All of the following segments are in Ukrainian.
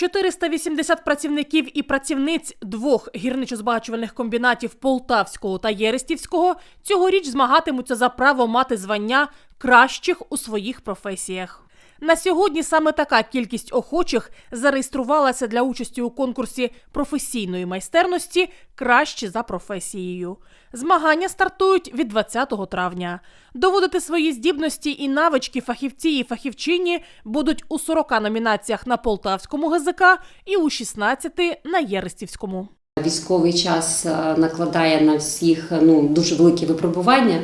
480 працівників і працівниць двох гірничо-збагачувальних комбінатів Полтавського та Єрестівського цьогоріч змагатимуться за право мати звання кращих у своїх професіях. На сьогодні саме така кількість охочих зареєструвалася для участі у конкурсі професійної майстерності кращі за професією. Змагання стартують від 20 травня. Доводити свої здібності і навички фахівці і фахівчині будуть у 40 номінаціях на Полтавському ГЗК і у 16 на Єрестівському. Військовий час е, накладає на всіх е, ну, дуже великі випробування.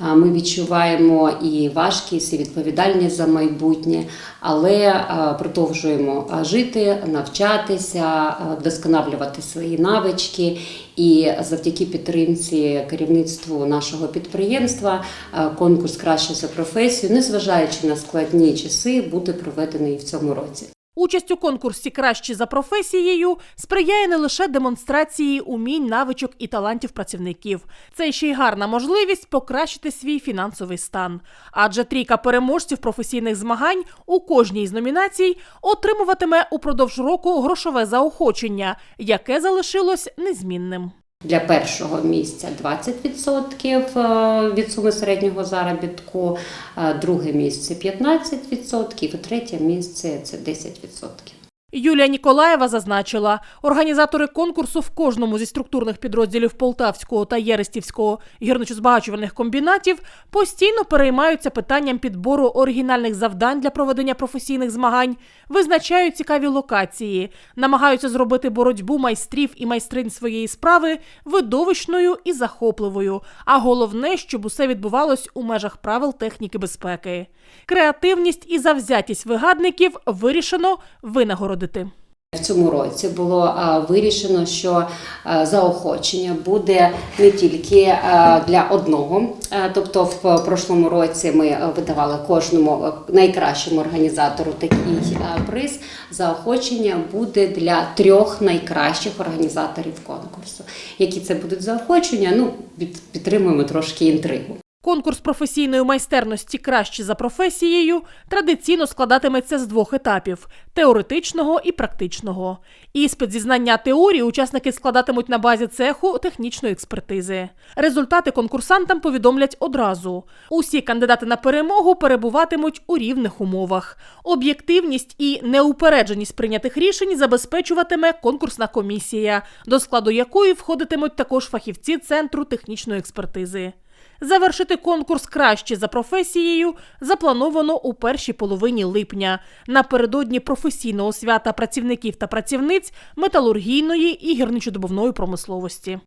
Ми відчуваємо і важкість, і відповідальність за майбутнє, але продовжуємо жити, навчатися, вдосконалювати свої навички. І завдяки підтримці керівництву нашого підприємства конкурс краще за професію, незважаючи на складні часи, буде проведений в цьому році. Участь у конкурсі Кращі за професією сприяє не лише демонстрації умінь, навичок і талантів працівників. Це ще й гарна можливість покращити свій фінансовий стан. Адже трійка переможців професійних змагань у кожній з номінацій отримуватиме упродовж року грошове заохочення, яке залишилось незмінним. Для першого місця 20% е, від суми середнього заробітку, е, друге місце 15% і третє місце це 10%. Юлія Ніколаєва зазначила, організатори конкурсу в кожному зі структурних підрозділів Полтавського та Єрестівського гірничо-збагачувальних комбінатів постійно переймаються питанням підбору оригінальних завдань для проведення професійних змагань, визначають цікаві локації, намагаються зробити боротьбу майстрів і майстринь своєї справи видовищною і захопливою. А головне, щоб усе відбувалось у межах правил техніки безпеки. Креативність і завзятість вигадників вирішено винагородити. В цьому році було е, вирішено, що е, заохочення буде не тільки е, для одного. Е, Тобто, в прошлому році ми е, видавали кожному е, найкращому організатору такий е, приз. Заохочення буде для трьох найкращих організаторів конкурсу. Які це будуть заохочення? Ну, під- підтримуємо трошки інтригу. Конкурс професійної майстерності краще за професією традиційно складатиметься з двох етапів теоретичного і практичного. Іспит зі знання теорії учасники складатимуть на базі цеху технічної експертизи. Результати конкурсантам повідомлять одразу. Усі кандидати на перемогу перебуватимуть у рівних умовах. Об'єктивність і неупередженість прийнятих рішень забезпечуватиме конкурсна комісія, до складу якої входитимуть також фахівці центру технічної експертизи. Завершити конкурс краще за професією заплановано у першій половині липня напередодні професійного свята працівників та працівниць металургійної і гірничодобувної промисловості.